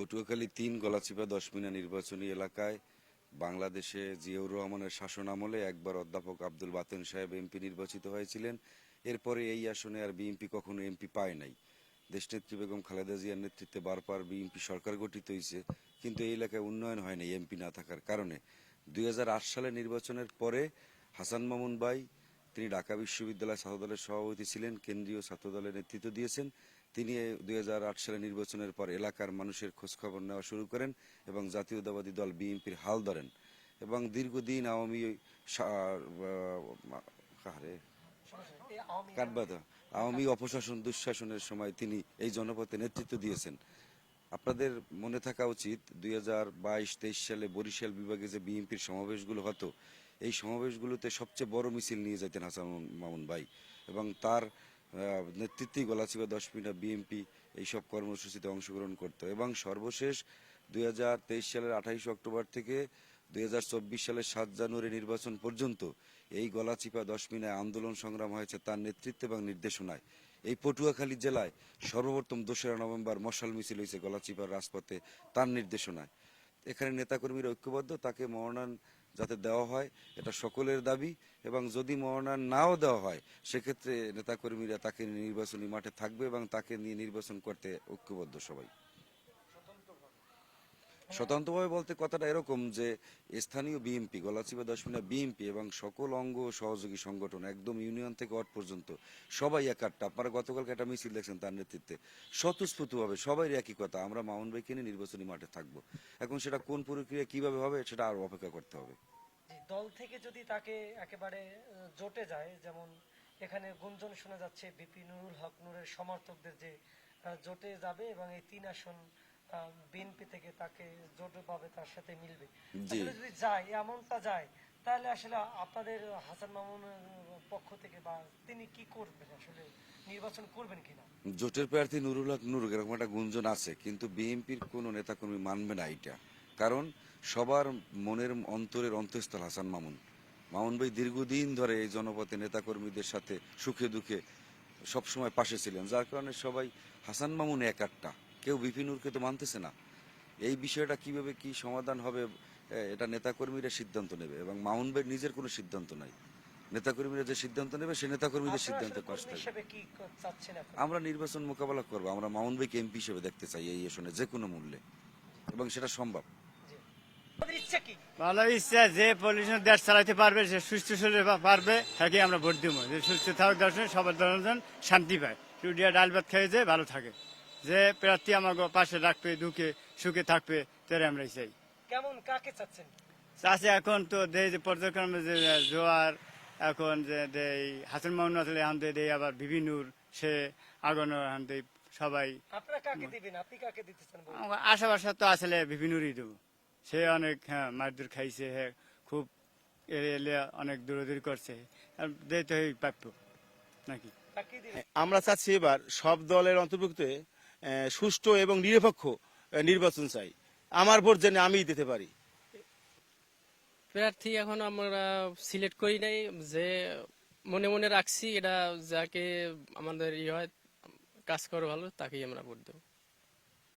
পটুয়াখালী তিন গলাচিপা দশমিনা নির্বাচনী এলাকায় বাংলাদেশে জিয়াউর রহমানের শাসন আমলে একবার অধ্যাপক আব্দুল বাতেন সাহেব এমপি নির্বাচিত হয়েছিলেন। এরপরে এই আসনে আর বিএনপি কখনো এমপি পায় নাই। দেশনেত্রী বেগম খালেদা জিয়ার নেতৃত্বে বারবার বিএনপি সরকার গঠিত হয়েছে, কিন্তু এই এলাকায় উন্নয়ন হয়নি এমপি না থাকার কারণে। দুই সালে নির্বাচনের পরে হাসান মামুন বাই তিনি ঢাকা বিশ্ববিদ্যালয় ছাত্রদলের সভাপতি ছিলেন, কেন্দ্রীয় ছাত্রদলের নেতৃত্ব দিয়েছেন। তিনি দুই হাজার আট সালে নির্বাচনের পর এলাকার মানুষের খোঁজখবর নেওয়া শুরু করেন এবং জাতীয়তাবাদী দল বিএনপির হাল ধরেন এবং দীর্ঘদিন আওয়ামী আওয়ামী অপশাসন দুঃশাসনের সময় তিনি এই জনপথে নেতৃত্ব দিয়েছেন। আপনাদের মনে থাকা উচিত, দুই হাজার বাইশ তেইশ সালে বরিশাল বিভাগে যে বিএনপির সমাবেশগুলো হতো, এই সমাবেশগুলোতে সবচেয়ে বড় মিছিল নিয়ে যেতেন হাসান মামুন ভাই এবং তার নেতৃত্বেই গলাচিবা দশ মিনিট বিএনপি এইসব কর্মসূচিতে অংশগ্রহণ করত। এবং সর্বশেষ দুই হাজার তেইশ সালের আঠাইশ অক্টোবর থেকে দুই সালের সাত জানুয়ারি নির্বাচন পর্যন্ত এই গলাচিপা দশ মিনায় আন্দোলন সংগ্রাম হয়েছে তার নেতৃত্বে এবং নির্দেশনায়। এই পটুয়াখালী জেলায় সর্বপ্রথম দোসরা নভেম্বর মশাল মিছিল হয়েছে গলাচিপার রাজপথে তার নির্দেশনায়। এখানে নেতাকর্মীরা ঐক্যবদ্ধ, তাকে মনোনয়ন যাতে দেওয়া হয়, এটা সকলের দাবি এবং যদি মনোনয়ন নাও দেওয়া হয়, সেক্ষেত্রে নেতাকর্মীরা তাকে নির্বাচনী মাঠে থাকবে এবং তাকে নিয়ে নির্বাচন করতে ঐক্যবদ্ধ সবাই। স্বতন্ত্রভাবে বলতে কথাটা এরকম যে স্থানীয় বিএমপি গলাচিপা দশমিনা বিএনপি এবং সকল অঙ্গ সহযোগী সংগঠন একদম ইউনিয়ন থেকে ওয়ার্ড পর্যন্ত সবাই একাট্টা। আপনারা গতকালকে একটা মিছিল দেখছেন তার নেতৃত্বে। স্বতঃস্ফূর্তভাবে সবাই একই কথা আমরা মাউন ভাইকে নিয়ে নির্বাচনী মাঠে থাকব। এখন সেটা কোন প্রক্রিয়া কীভাবে হবে সেটা আরও অপেক্ষা করতে হবে। দল থেকে যদি তাকে একেবারে জোটে যায় যেমন এখানে গুঞ্জন শোনা যাচ্ছে বিপি নুরুল হক নূরের সমর্থকদের যে জোটে যাবে এবং এই তিন আসন বিএনপি থেকে তাকে জোটে পাবে তার সাথে মিলবে। যদি যায় এমনটা যায় তাহলে আসলে আপনাদের হাসান মামুনের পক্ষ থেকে বা তিনি কি করবেন? আসলে নির্বাচন করবেন কিনা? জোটের প্রার্থী নুরুল হক নুর এরকম একটা গুঞ্জন আছে কিন্তু বিএনপির কোনো নেতাকর্মী মানবে না এটা কারণ সবার মনের অন্তরের অন্তঃস্থল হাসান মামুন। মামুন ভাই দীর্ঘদিন ধরে এই জনপথে নেতাকর্মীদের সাথে সুখে দুঃখে সবসময় পাশে ছিলেন যার কারণে সবাই হাসান মামুন একাট্টা কেউ বিপিনুরকে তো মানতেছে না। এই বিষয়টা কীভাবে কি সমাধান হবে এটা নেতাকর্মীরা সিদ্ধান্ত নেবে এবং মামুন ভাইয়ের নিজের কোনো সিদ্ধান্ত নাই। নেতাকর্মীরা যে সিদ্ধান্ত নেবে সে নেতাকর্মীদের সিদ্ধান্ত সিদ্ধান্তের আসলে পাশ থাকবে হিসেবে কি ক- চাচ্ছেন এখন? আমরা নির্বাচন মোকাবেলা করব আমরা মাউন্ট ভাইকে এমপি হিসেবে দেখতে চাই এই আসনে যে কোনো মূল্যে। এবং সেটা সম্ভব। ভালো ইচ্ছা যে পলিউশন দেশ চালাতে পারবে সে সুস্থ শরীরে পারবে তাকে আমরা ভোট দিব। যে সুস্থ থাকুক দর্শন সবার দর্শন শান্তি পায়। রুটিয়া ডাল ভাত খেয়ে যে ভালো থাকে। যে প্রার্থী আমাকে পাশে রাখবে দুঃখে সুখে থাকবে তারা আমরা চাই। কেমন কাকে চাচ্ছেন? চাষে এখন তো দেই যে পর্যায়ক্রমে যে জোয়ার এখন যে দেই হাসান মামুন আসলে এখন দেই আবার বিভিন্নুর সে আগানো এখন দেই সবাই। আপনারা কাকে দিবেন? আপনি কাকে দিতে চান বলুন? আমার আশা বাসা তো আসলে বিভিন্নরই দেবো। সে অনেক হ্যাঁ মারধর খাইছে হ্যাঁ খুব অনেক দূরদূরি করছে। আর তো হই প্রাপ্য নাকি? আমরা চাচ্ছি এবার সব দলের অন্তর্ভুক্ত সুষ্ঠু এবং নিরপেক্ষ নির্বাচন চাই। আমার ভোট যেন আমিই দিতে পারি। প্রার্থী এখন আমরা সিলেক্ট করি নাই, যে মনে মনে রাখছি, এটা যাকে আমাদের ইয়ে হয়, কাজ করো ভালো, তাকেই আমরা ভোট দেবো।